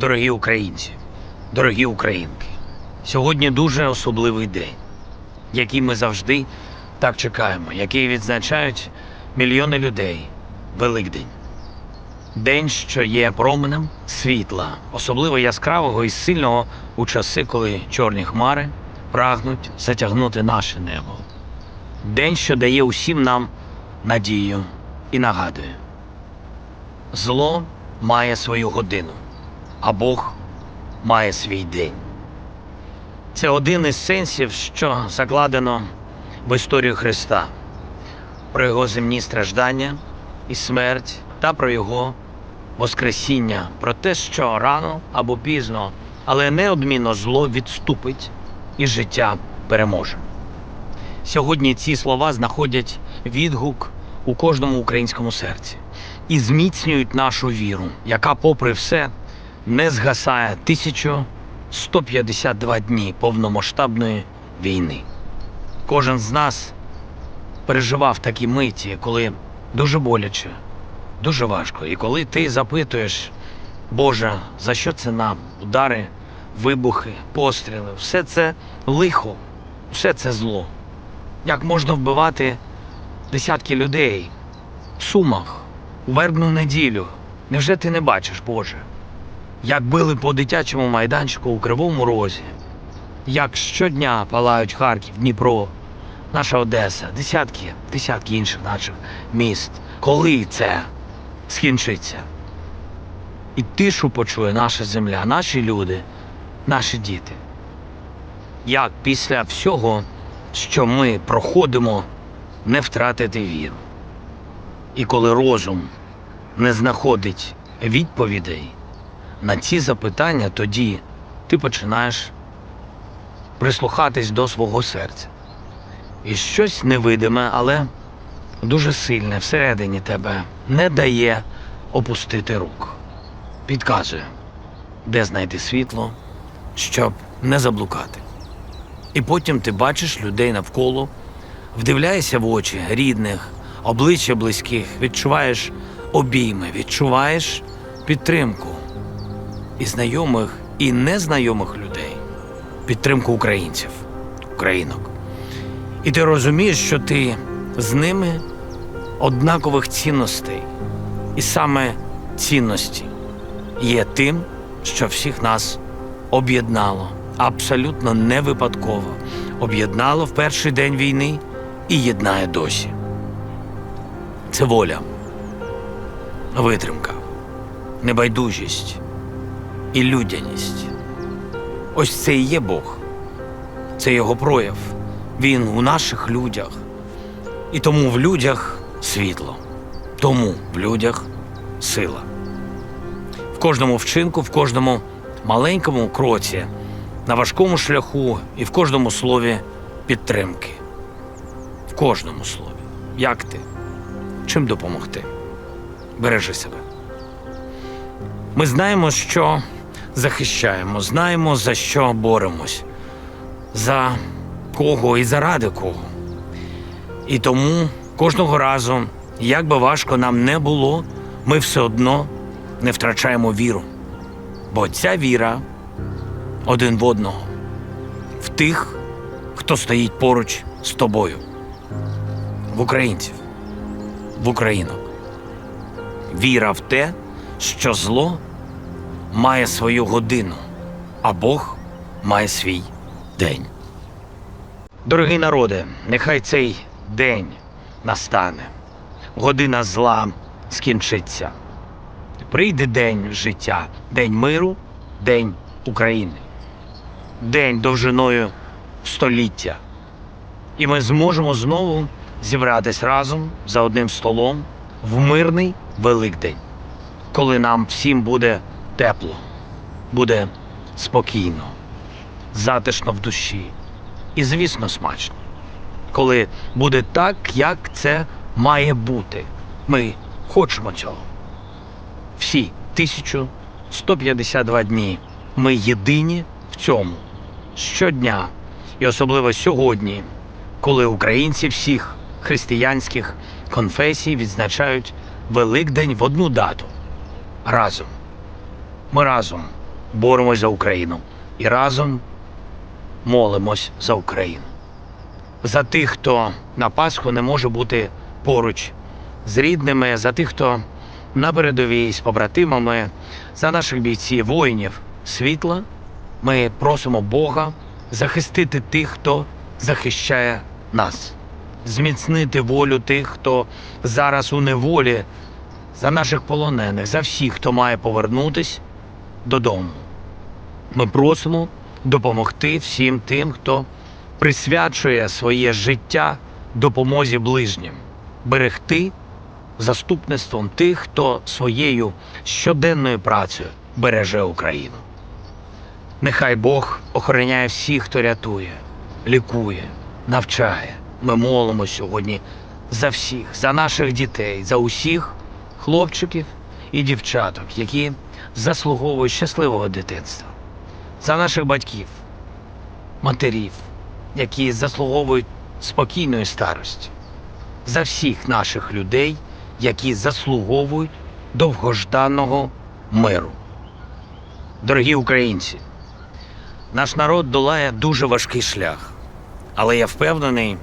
Дорогі українці, дорогі українки, сьогодні дуже особливий день, який ми завжди так чекаємо, який відзначають мільйони людей. Великдень. День, що є променем світла, особливо яскравого і сильного у часи, коли чорні хмари прагнуть затягнути наше небо. День, що дає усім нам надію і нагадує. Зло має свою годину, а Бог має свій день. Це один із сенсів, що закладено в історію Христа, про його земні страждання і смерть та про його Воскресіння, про те, що рано або пізно, але неодмінно зло відступить і життя переможе. Сьогодні ці слова знаходять відгук у кожному українському серці і зміцнюють нашу віру, яка, попри все, не згасає 1152 дні повномасштабної війни. Кожен з нас переживав такі миті, коли дуже боляче, дуже важко. І коли ти запитуєш, Боже, за що це нам? Удари, вибухи, постріли, все це лихо, все це зло. Як можна вбивати десятки людей в сумах, у вербну неділю? Невже ти не бачиш, Боже? Як били по дитячому майданчику у Кривому Розі, як щодня палають Харків, Дніпро, наша Одеса, десятки, десятки інших наших міст. Коли це скінчиться? І тишу почує наша земля, наші люди, наші діти. Як після всього, що ми проходимо, не втратити віру? І коли розум не знаходить відповідей на ці запитання, тоді ти починаєш прислухатись до свого серця. І щось невидиме, але дуже сильне всередині тебе не дає опустити рук. Підказує, де знайти світло, щоб не заблукати. І потім ти бачиш людей навколо, вдивляєшся в очі рідних, обличчя близьких, відчуваєш обійми, відчуваєш підтримку і знайомих, і незнайомих людей, підтримку українців, українок. І ти розумієш, що ти з ними однакових цінностей. І саме цінності є тим, що всіх нас об'єднало, абсолютно не випадково. Об'єднало в перший день війни і єднає досі. Це воля, витримка, небайдужість і людяність. Ось це і є Бог. Це його прояв. Він у наших людях. І тому в людях світло, тому в людях сила. В кожному вчинку, в кожному маленькому кроці, на важкому шляху і в кожному слові підтримки. В кожному слові. Як ти? Чим допомогти? Бережи себе. Ми знаємо, що захищаємо, знаємо, за що боремось, за кого і заради кого. І тому кожного разу, як би важко нам не було, ми все одно не втрачаємо віру. Бо ця віра один в одного, в тих, хто стоїть поруч з тобою, в українців, в українок. Віра в те, що зло має свою годину, а Бог має свій день. Дорогий народе, нехай цей день настане, година зла скінчиться. Прийде день життя, день миру, день України, день довжиною століття. І ми зможемо знову зібратись разом за одним столом в мирний Великдень, коли нам всім буде тепло, буде спокійно, затишно в душі і, звісно, смачно. Коли буде так, як це має бути. Ми хочемо цього. Всі 1152 дні. Ми єдині в цьому. Щодня, і особливо сьогодні, коли українці всіх християнських конфесій відзначають Великдень в одну дату. Разом. Ми разом боремось за Україну і разом молимось за Україну. За тих, хто на Пасху не може бути поруч з рідними, за тих, хто на передовій з побратимами, за наших бійців, воїнів світла. Ми просимо Бога захистити тих, хто захищає нас, зміцнити волю тих, хто зараз у неволі, за наших полонених, за всіх, хто має повернутись додому. Ми просимо допомогти всім тим, хто присвячує своє життя допомозі ближнім, берегти заступництвом тих, хто своєю щоденною працею береже Україну. Нехай Бог охороняє всіх, хто рятує, лікує, навчає. Ми молимо сьогодні за всіх, за наших дітей, за усіх хлопчиків і дівчаток, які заслуговують щасливого дитинства, за наших батьків, матерів, які заслуговують спокійної старості, за всіх наших людей, які заслуговують довгожданого миру. Дорогі українці, наш народ долає дуже важкий шлях, але я впевнений,